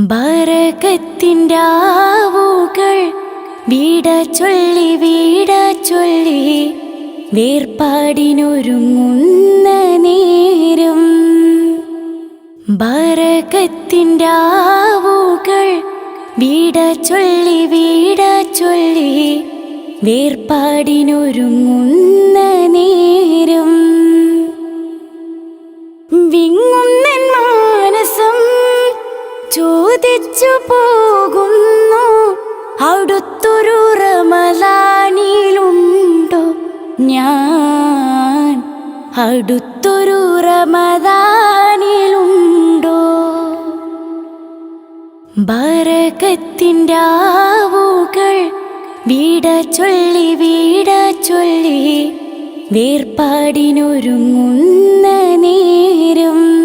ബരകത്തിന്റാവുകൾ വീട ചൊല്ലി വീട ചൊല്ലി വേർപാടിനൊരുങ്ങുന്ന നേരം. ബരകത്തിന്റാവുകൾ വീട ചൊല്ലി വീട ചൊല്ലി വേർപാടിനൊരുങ്ങുന്ന പോകുന്നു. അടുത്തൊരു റമദാനിലുണ്ടോ? ഞാൻ അടുത്തൊരു റമദാനിലുണ്ടോ? ബരകത്തിന്റാവുകൾ വീട ചൊല്ലി വീട ചൊല്ലി വേർപാടിനൊരുങ്ങുന്ന നേരം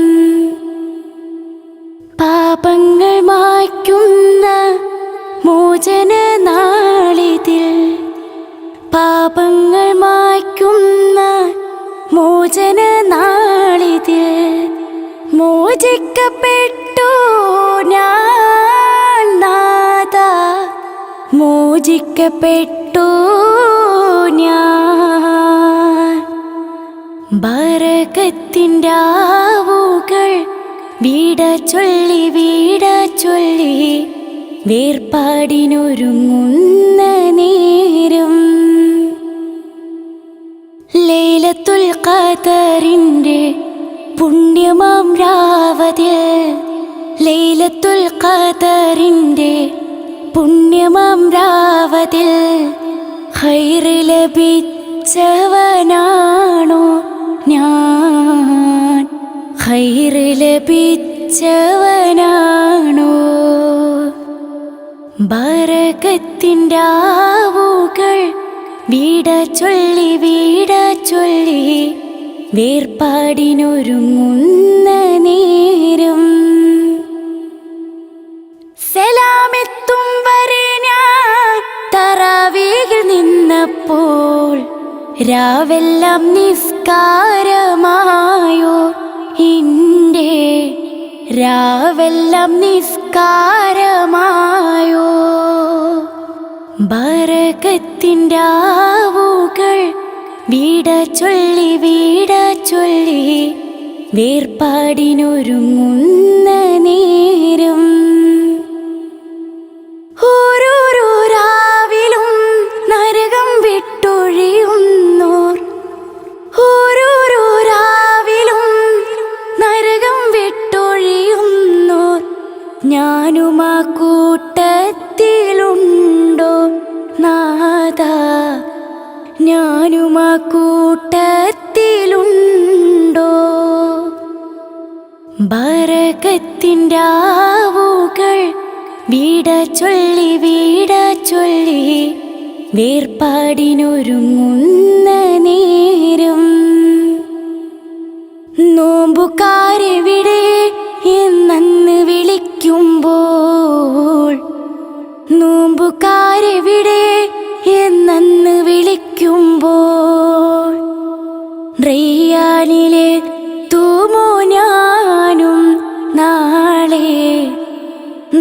മായ്ക്കുന്ന മോചന നാളിതിൽ പാപങ്ങൾ മായ്ക്കുന്ന മോചന നാളിതിൽ മോചിക്കപ്പെട്ടു ഞാൻ നാഥ. മോചിക്കപ്പെട്ടു ഞാൻ. ബരകത്തിന്റാവുകൾ വീട ചൊല്ലി വീട ചൊല്ലി വേർപാടിനൊരുങ്ങുന്ന നേരം. ലൈലത്തുൽ ഖദറിന്റെ പുണ്യമാം രാവതിൽ ലൈലത്തുൽ ഖദറിന്റെ പുണ്യമാം രാവതിൽ ഹൈറ് ലഭിച്ചവനാണോ ഞാൻ? ഹൈറ് ലഭിച്ചവനാണോ ആവുകൾ വീട ചൊല്ലി വീട ചൊല്ലി വേർപാടിനൊരുങ്ങുന്ന നേരം. സലാമെത്തും വരെ ഞാൻ തറാവേകൾ നിന്നപ്പോൾ രാവെല്ലാം നിസ്കാരമായോ? രാവെല്ലാം നിസ്കാരമായോ? ബരകത്തിന്റാവുകൾ വീട ചൊല്ലി വീട ചൊല്ലി വേർപാടിനൊരുങ്ങുന്ന കൂട്ടത്തിലുണ്ടോ? ബരകത്തിന്റാവുകൾ വീട ചൊല്ലി വീട ചൊല്ലി വേർപാടിനൊരുങ്ങുന്ന നേരം. നോമ്പുകാരെവിടെ എന്നന്ന്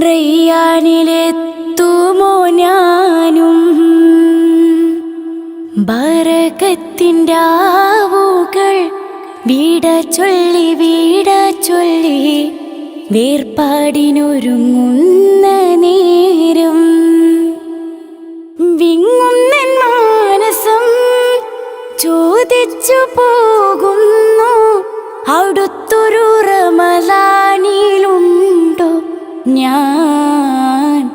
റയ്യാനിലെ തൂമോ ഞാനും? ബരകത്തിന്റാവുകൾ വീട ചൊല്ലി വീട ചൊല്ലി വേർപാടിനൊരുങ്ങുന്ന നേരം. വിങ്ങുന്ന മാനസം ചോദിച്ചു പോകുന്നു അടുത്തൊരു റമലാനിലുണ്ടോ ഞാൻ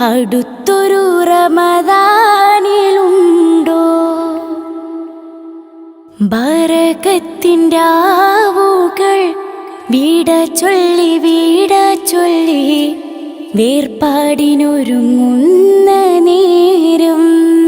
അടുത്തൊരു റമദാനിലുണ്ടോ? ബരകത്തിന്റാവുകൾ വീട ചൊല്ലി വീട ചൊല്ലി വേർപാടിനൊരുങ്ങുന്ന നേരം.